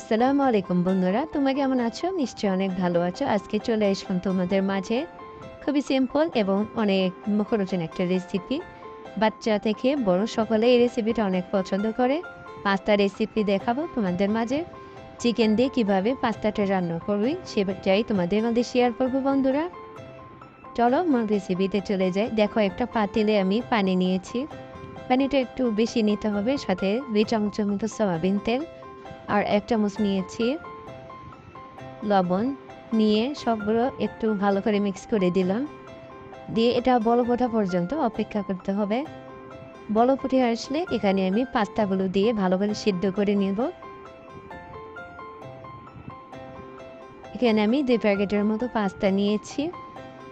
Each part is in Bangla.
আসসালামু আলাইকুম বন্ধুরা, তোমরা কেমন আছো? নিশ্চয়ই অনেক ভালো আছো। আজকে চলে আসলাম তোমাদের মাঝে খুবই সিম্পল এবং অনেক মুখরোচন একটা রেসিপি বাচ্চা থেকে বড় সকলে এই রেসিপিটা অনেক পছন্দ করে। পাস্তা রেসিপি দেখাবো তোমাদের মাঝে। চিকেন দিয়ে কীভাবে পাস্তাটা রান্না করবি সেটাই তোমাদের মধ্যে শেয়ার করব বন্ধুরা। চলো আমার রেসিপিতে চলে যাই। দেখো, একটা পাতিলে আমি পানি নিয়েছি। পানিটা একটু বেশি নিতে হবে, সাথে দুই চামচের মতো সয়াবিন তেল। আর এক চামচ নিয়েছি লবণ। নিয়ে সবগুলো একটু ভালো করে মিক্স করে দিলাম। দিয়ে এটা বলপ ওঠা পর্যন্ত অপেক্ষা করতে হবে। বলপ উঠে আসলে এখানে আমি পাস্তাগুলো দিয়ে ভালো করে সিদ্ধ করে নেব। এখানে আমি দুই প্যাকেটের মতো পাস্তা নিয়েছি।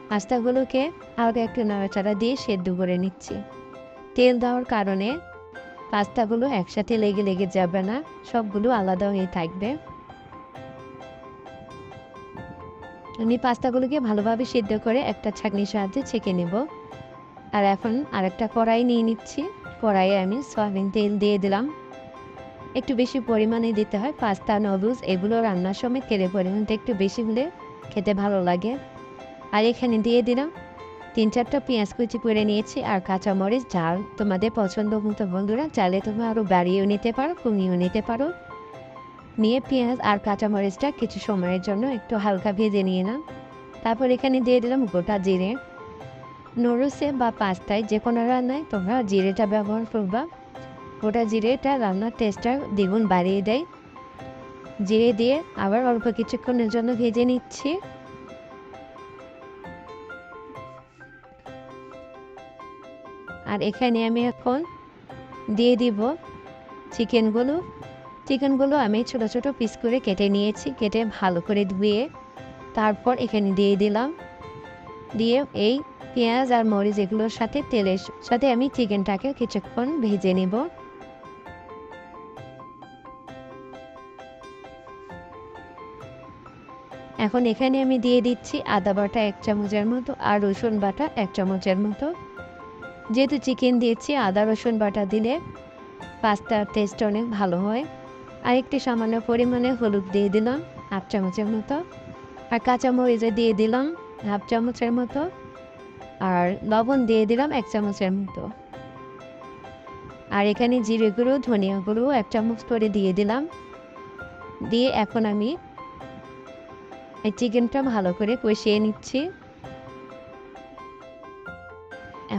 পাস্তাগুলোকে হালকা একটু নাড়াচাড়া দিয়ে সেদ্ধ করে নিচ্ছি। তেল দেওয়ার কারণে পাস্তাগুলো একসাথে লেগে লেগে যাবে না, সবগুলো আলাদা হয়ে থাকবে। আমি পাস্তাগুলোকে ভালোভাবে সিদ্ধ করে একটা ছাঁকনির সাহায্যে ছেঁকে নেব। আর এখন আরেকটা কড়াই নিয়ে নিচ্ছি। কড়াইয়ে আমি সয়াবিন তেল দিয়ে দিলাম। একটু বেশি পরিমাণে দিতে হয়, পাস্তা, নুডলস, এগুলো রান্নার সময় তেলের পরিমাণটা একটু বেশি হলে খেতে ভালো লাগে। আর এখানে দিয়ে দিলাম তিন চারটা পেঁয়াজ কুচি করে নিয়েছি আর কাঁচামরিচ ঝাল তোমাদের পছন্দ মতো বন্ধুরা, চাইলে তুমি আরও বাড়িয়েও নিতে পারো, কমিয়েও নিতে পারো। নিয়ে পেঁয়াজ আর কাঁচামরিচটা কিছু সময়ের জন্য একটু হালকা ভেজে নিয়ে নাও তারপর এখানে দিয়ে দিলাম গোটা জিরে। নুডলসে বা পাস্তায় যে কোনো রান্নায় তোমরা জিরেটা ব্যবহার করবা। গোটা জিরেটা রান্নার টেস্টটা দ্বিগুণ বাড়িয়ে দেয়। জিরে দিয়ে আবার অল্প কিছুক্ষণের জন্য ভেজে নিচ্ছি। আর এখানে আমি এখন দিয়ে দিব চিকেনগুলো। চিকেনগুলো আমি ছোট ছোট পিস করে কেটে নিয়েছি, কেটে ভালো করে ধুয়ে তারপর এখানে দিয়ে দিলাম। দিয়ে এই পেঁয়াজ আর মরিচ এগুলোর সাথে তেলের সাথে আমি চিকেনটাকে কিছুক্ষণ ভেজে নেব। এখন এখানে আমি দিয়ে দিচ্ছি আদা বাটা এক চামচের মতো আর রসুন বাটা এক চামচের মতো। যেহেতু চিকেন দিয়েছি, আদা, রসুন বাটা দিলে পাস্তার টেস্ট অনেক ভালো হয়। আর একটি সামান্য পরিমাণে হলুদ দিয়ে দিলাম হাফ চামচের মতো। আর কাঁচামরিচে দিয়ে দিলাম হাফ চামচের মতো। আর লবণ দিয়ে দিলাম এক চামচের মতো। আর এখানে জিরে গুঁড়ো, ধনিয়া গুঁড়ো এক চামচ করে দিয়ে দিলাম। দিয়ে এখন আমি এই চিকেনটা ভালো করে কষিয়ে নিচ্ছি।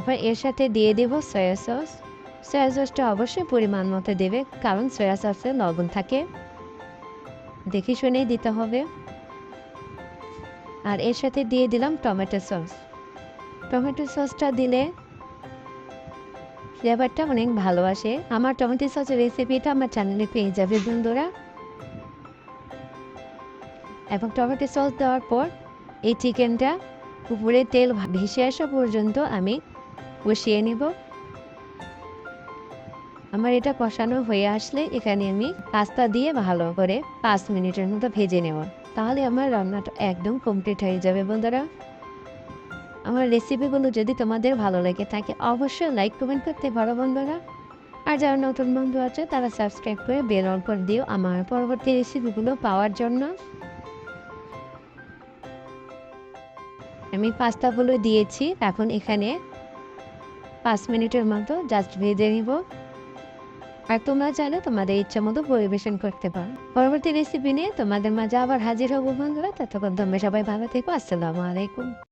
এবার এর সাথে দিয়ে দেব সয়া সস সয়া সসটা অবশ্যই পরিমাণ মতো দেবে, কারণ সয়া সসে লবণ থাকে। দেখে শুনেই দিতে হবে। আর এর সাথে দিয়ে দিলাম টমেটো সস টমেটো সসটা দিলে ফ্লেভারটা অনেক ভালো আসে। আমার টমেটো সসের রেসিপিটা আমার চ্যানেলে পেয়ে যাবে বন্ধুরা। এবং টমেটো সস দেওয়ার পর এই চিকেনটা উপরে তেল ভেসে আসা পর্যন্ত আমি কষিয়ে নেব। আমার এটা কষানো হয়ে আসলে এখানে আমি পাস্তা দিয়ে ভালো করে পাঁচ মিনিটের মতো ভেজে নেব। তাহলে আমার রান্নাটা একদম কমপ্লিট হয়ে যাবে বন্ধুরা। আমার রেসিপিগুলো যদি তোমাদের ভালো লেগে থাকে, অবশ্যই লাইক কমেন্ট করতে পারো বন্ধুরা। আর যারা নতুন বন্ধু আছে, তারা সাবস্ক্রাইব করে বেল অন করে দিও আমার পরবর্তী রেসিপিগুলো পাওয়ার জন্য। আমি পাস্তাগুলো দিয়েছি। এখন এখানে পাঁচ মিনিটের মতো জাস্ট ভেজে নিব। আর তোমরা চাইলে তোমাদের ইচ্ছা মতো পরিবেশন করতে পারো। পরবর্তী রেসিপি নিয়ে তোমাদের মাঝে আবার হাজির হব বন্ধুরা, ততক্ষণ তোমরা সবাই ভালো থেকো, আসসালামু আলাইকুম।